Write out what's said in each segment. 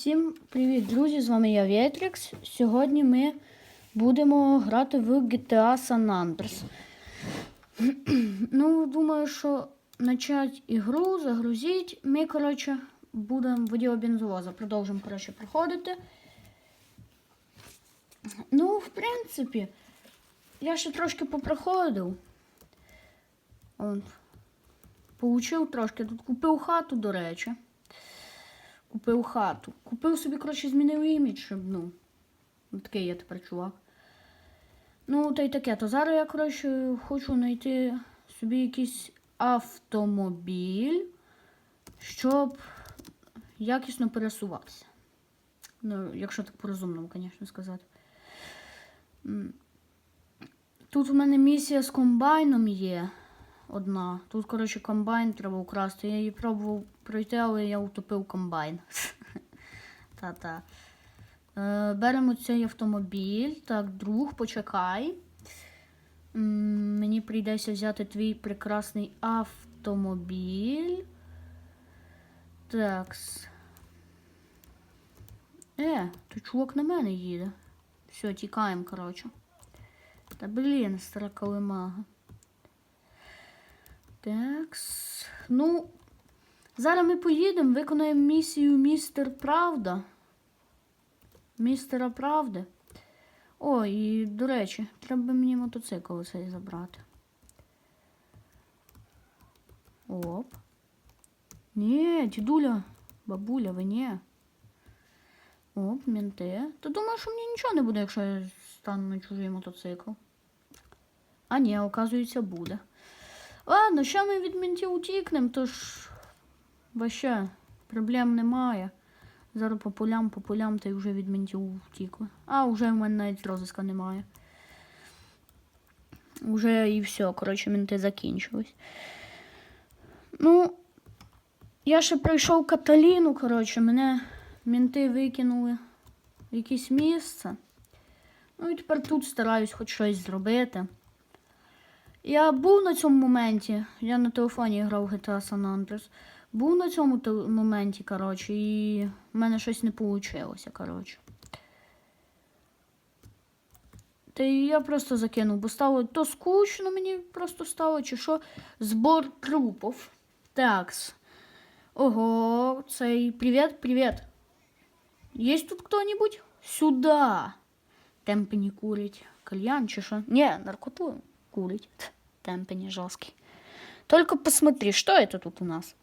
Всім привіт, друзі! З вами я Вєтрікс. Сьогодні ми будемо грати в GTA San Andreas. ну, думаю, що почати ігру, загрузити. Ми, коротше, будемо водіо бензовоза. Продовжимо, коротше, проходити. Ну, в принципі, я ще трошки попроходив. Он, Получив трошки. Тут купив хату, до речі. Купив хату. Купив собі, коротше, змінив імідж, щоб, ну. Такий я тепер чувак. Ну, та й таке. То зараз я, коротше, хочу знайти собі якийсь автомобіль, щоб якісно пересуватися. Ну, якщо так по-розумному, звісно, сказати. Тут у мене місія з комбайном є одна. Тут, коротше, комбайн треба украсти. Я її пробував пройти, але я утопив комбайн. Та-та. Е, беремо цей автомобіль. Так, друг, почекай. Мені прийдеться взяти твій прекрасний автомобіль. Такс. Е, то чувак на мене їде. Все, тікаємо, коротше. Та блін, стара калимага. Такс. Ну, зараз ми поїдемо, виконаємо місію містер Правда. Містера Правди. О, і, до речі, треба мені мотоцикл цей забрати. Оп. Ні, дідуля, бабуля, ви ні. Оп, менти. Та думаю, що мені нічого не буде, якщо я стану на чужий мотоцикл. А ні, оказується, буде. Ладно, що ми від ментів утікнемо, то ж вообще проблем немає. Зараз по полям, по полям, та й вже від ментів втікли. А, вже в мене навіть розиска немає. Уже і все, коротше, менти закінчились. Ну, я ще пройшов Каталіну, коротше, мене менти викинули в якесь місце. Ну і тепер тут стараюсь хоч щось зробити. Я був на цьому моменті, я на телефоні грав в GTA San Andreas. Був на цьому моменті, коротше, і в мене щось не вийшло, коротше. Та я просто закинув, бо стало то скучно мені просто стало, чи що. Збор трупів. Такс. Ого, цей. Привіт, привіт. Есть тут кто-нибудь? Сюда. Темпи не курить. Кальян чи що? Не, наркоту курить. Ть, Темпи не жесткий. Только посмотри, что это тут у нас?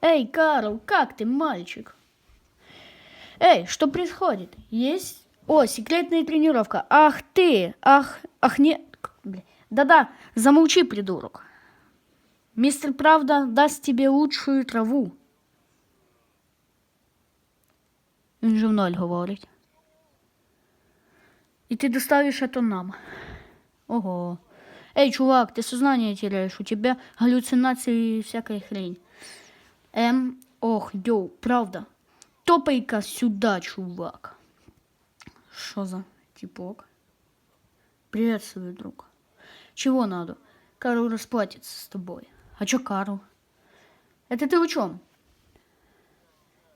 Эй, Карл, как ты, мальчик? Эй, что происходит? Есть... О, секретная тренировка. Ах ты! Ах, ах не... Да-да, замолчи, придурок. Мистер Правда даст тебе лучшую траву. Він же в ноль говорить. И ты доставишь это нам. Ого. Эй, чувак, ты сознание теряешь. У тебя галлюцинации и всякая хрень. Эм, ох, йоу, правда. Топай-ка сюда, чувак. Что за типок? Приветствую, друг. Чего надо? Карл расплатится с тобой. А чё Карл? Это ты о чем?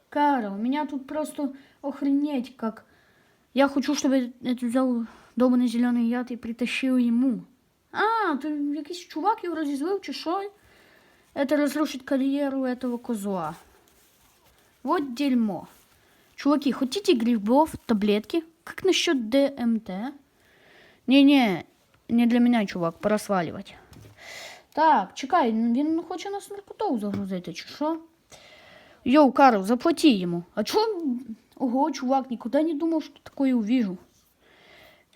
Карл, меня тут просто охренеть как... Я хочу, чтобы это взял долбаный зеленый яд и притащил ему. А, то якийсь чувак його розізлив, чи що? Это разрушит карьеру этого козла. Вот дерьмо. Чуваки, хотите грибов, таблетки? Как насчет ДМТ? Не-не, не для меня, чувак, пора сваливать. Так, чекай, він хоче нас наркотов загрузити, чи що? Йоу, Карл, заплати ему. А чё? Ого, чувак, никуда не думал, что такое увижу.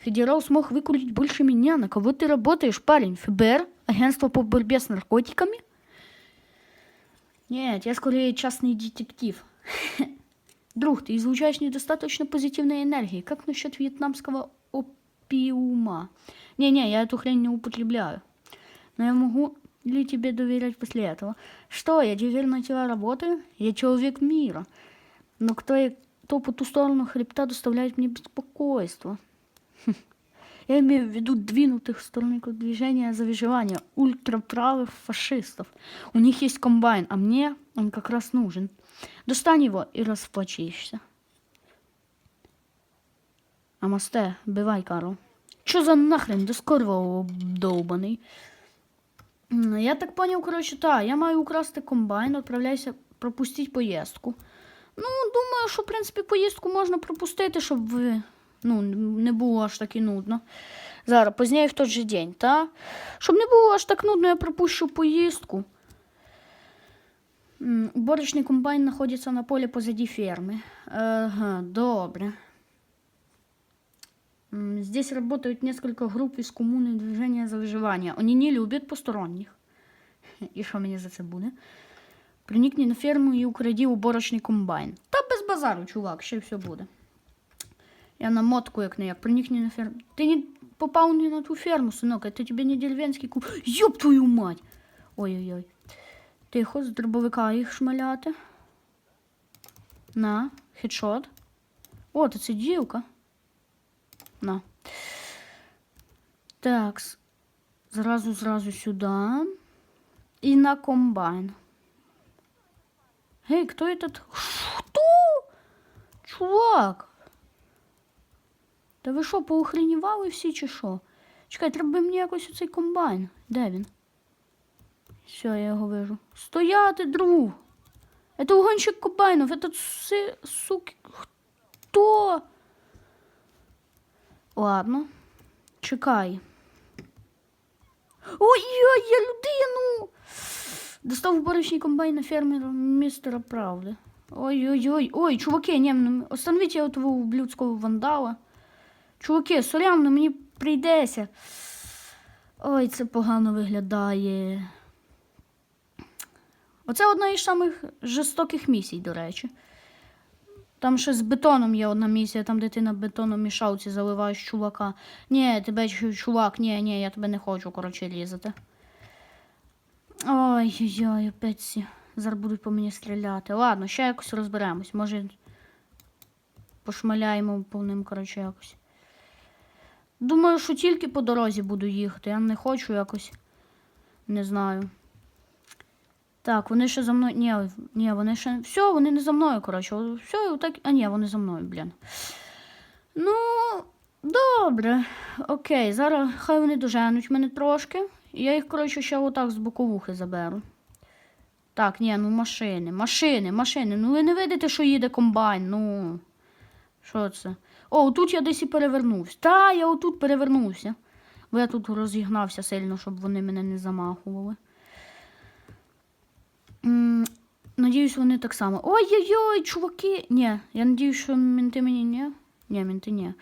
Федерал смог выкурить больше меня. На кого ты работаешь, парень? ФБР? Агентство по борьбе с наркотиками? Нет, я скорее частный детектив. Друг, ты излучаешь недостаточно позитивной энергии. Как насчет вьетнамского опиума? Не-не, я эту хрень не употребляю. Но я могу ли тебе доверять после этого? Что, я теперь на тебя работаю? Я человек мира. Но кто, кто по ту сторону хребта доставляет мне беспокойство? Хм. Я имею в виду двинутых в сторону движения за выживание ультраправых фашистов. У них есть комбайн, а мне Он как раз нужен. Достань его и расплачешься. Амасте, бывай, Карл. Чё за нахрен? Да скоро долбаний. М, Я так поняв, коротше, так, я маю украсти комбайн, відправляюся пропустити поїздку. Ну, думаю, що, в принципі, поїздку можна пропустити, щоб ви, ну, не було аж так і нудно. Зараз, пізніше в той же день, та? Щоб не було аж так нудно, я пропущу поїздку. М, Уборочный комбайн находится на поле позади фермы. Ага, добре. М, Здесь работают несколько групп из коммуны движения за выживание. Они не любят посторонних. І що мені за це буде? Проникни на ферму і укради уборочний комбайн. Та без базару, чувак, ще й все буде. Я на мотку як не як. Проникни на ферму. Ти не попав не на ту ферму, синок, это тебе не деревенський куб. Ёб твою мать! Ой-ой-ой. Тихо, з дробовика їх шмаляти. На, хедшот. О, то це дівка. На. Так. Зразу, зразу сюди. І на комбайн. Гей, хто этот? Хто? Чувак. Та ви що, поохренівали всі чи що? Чекай, треба би мені якось оцей комбайн. Де він? Все, я його вижу. Стояти, друг! Это угонщик комбайнов, этот си... суки... Хто? Ладно. Чекай. Ой-ой, я людину! Достав уборочний комбайн на фермера мистера Правды. Ой-ой-ой. Ой, чуваки, не, ну, остановите этого ублюдського вандала. Чуваки, сорян, ну мені прийдеться. Ой, це погано виглядає. Оце одна із самих жорстоких місій, до речі. Там ще з бетоном є одна місія, там де ти на бетономішалці заливаєш чувака. Ні, тебе чувак, ні, ні, я тебе не хочу, коротше, різати. Ой-ой-ой, опять ці. Зараз будуть по мені стріляти. Ладно, ще якось розберемось. Може, пошмаляємо по ним, коротше, якось. Думаю, що тільки по дорозі буду їхати. Я не хочу якось. Не знаю. Так, вони ще за мною. Ні, ні, вони ще. Все, вони не за мною, коротше. Все, так. А ні, вони за мною, блін. Ну, добре. Окей, зараз хай вони доженуть мене трошки. Я їх, коротше, ще отак з боковухи заберу. Так, ні, ну машини, машини, машини. Ну ви не видите, що їде комбайн, ну. Що це? О, тут я десь і перевернувся. Та, я отут перевернувся. Бо я тут розігнався сильно, щоб вони мене не замахували. Надіюсь, вони так само. Ой-ой-ой, чуваки. Ні, я надіюсь, що мінти мені ні. Ні, мінти ні.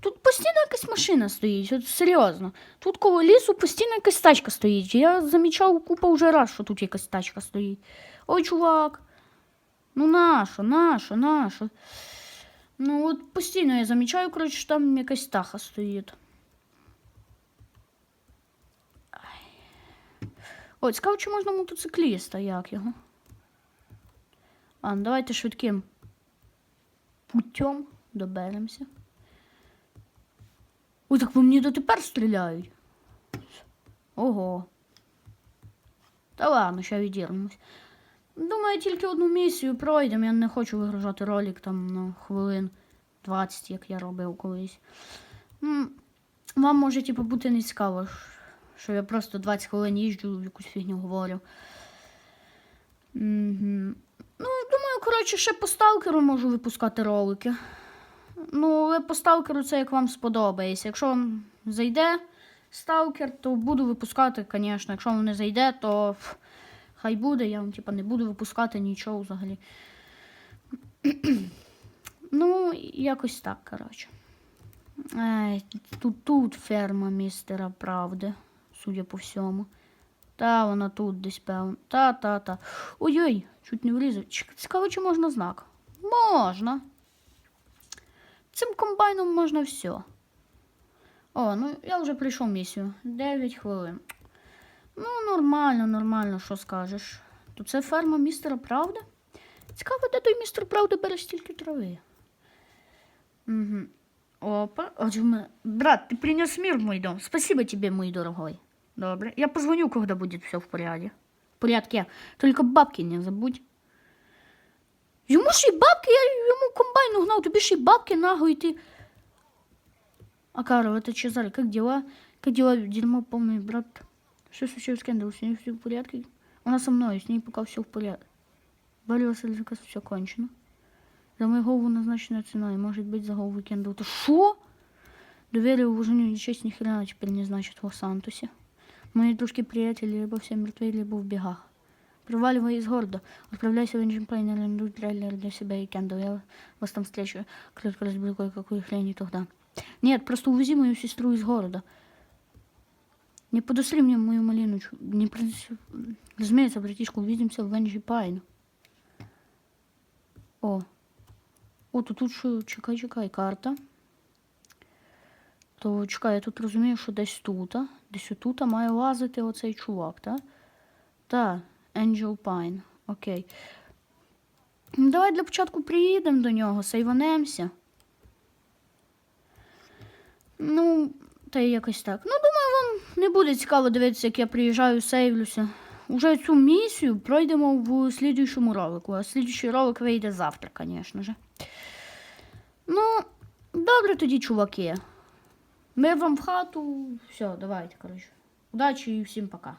Тут постійно якась машина стоїть, от серйозно. Тут коло лісу постійно якась тачка стоїть. Я замічав купа вже раз, що тут якась тачка стоїть. Ой, чувак. Ну нащо, нащо, нащо? Ну, от постійно я замічаю, коротше, що там якась таха стоїть. Ай. О, цікаво, чи можна мотоцикліста, як його? Ну давайте швидким путем доберемося. Ой, так по мені дотепер стріляють. Ого. Та ладно, ще відірвемось. Думаю, тільки одну місію пройдемо. Я не хочу вигружати ролик там на хвилин 20, як я робив колись. Вам може типу, бути не цікаво, що я просто 20 хвилин їжджу, якусь фігню говорю. Ну, думаю, коротше, ще по сталкеру можу випускати ролики. Ну, але по сталкеру це як вам сподобається. Якщо зайде сталкер, то буду випускати, звісно. Якщо не зайде, то хай буде, я вам типа, не буду випускати нічого взагалі. ну, якось так, коротше. Ей, тут, тут ферма містера правди, судя по всьому. Та, вона тут десь певно. Та, та, та. Ой-ой, чуть не влізу. Цікаво, чи можна знак? Можна. Цим комбайном можна все. О, ну я вже прийшов місію. 9 хвилин. Ну, нормально, нормально, що скажеш. То це ферма містера Правди? Цікаво, де той містер Правда бере стільки трави. Угу. Опа. Отже, ми- Брат, ты принес мир в мой дом. Спасибо тебе, мой дорогой. Добре. Я позвоню, когда будет все в порядке. В порядке. Только бабки не забудь. Йому ще й бабки, я йому комбайн угнав, тобі ще й бабки наго йти. А Карл, это Чезаре, как дела? Как дела? Дерьмо полный, брат. Что случилось с Кендалл? С ней все в порядке? Она со мной, с ней пока все в порядке. Валю Васильевич, все кончено. За мою голову назначена цена, и может быть за голову Кендалл. То шо? Доверие, уважению и честь ни хрена теперь не значит в Лос-Сантосе. Мои дружки-приятели либо все мертвы, либо в бегах. Проваливай из города. Отправляйся в Engine Plane или трейлер для себя и Кендалл. Я вас там встречу. Клетка разбил кое-какую хрень и тогда. Нет, просто увези мою сестру из города. Не подошли мне мою малину. чу- Не принеси- Разумеется, братишка, увидимся в Энджи Пайн. О. О, тут що, чекай, чекай, карта. То чекай, я тут розумію, що десь тут, десь отут має лазити оцей чувак, так? Так, Angel Pine. Окей. Ну, Давай для початку приїдемо до нього, сейванемося. Ну, та й якось так. Ну, не буде цікаво дивитися, як я приїжджаю, сейвлюся. Уже цю місію пройдемо в слідуючому ролику, а слідуючий ролик вийде завтра, звісно ж. Ну, добре тоді, чуваки. Ми вам в хату. Все, давайте, коротше. Удачі і всім пока.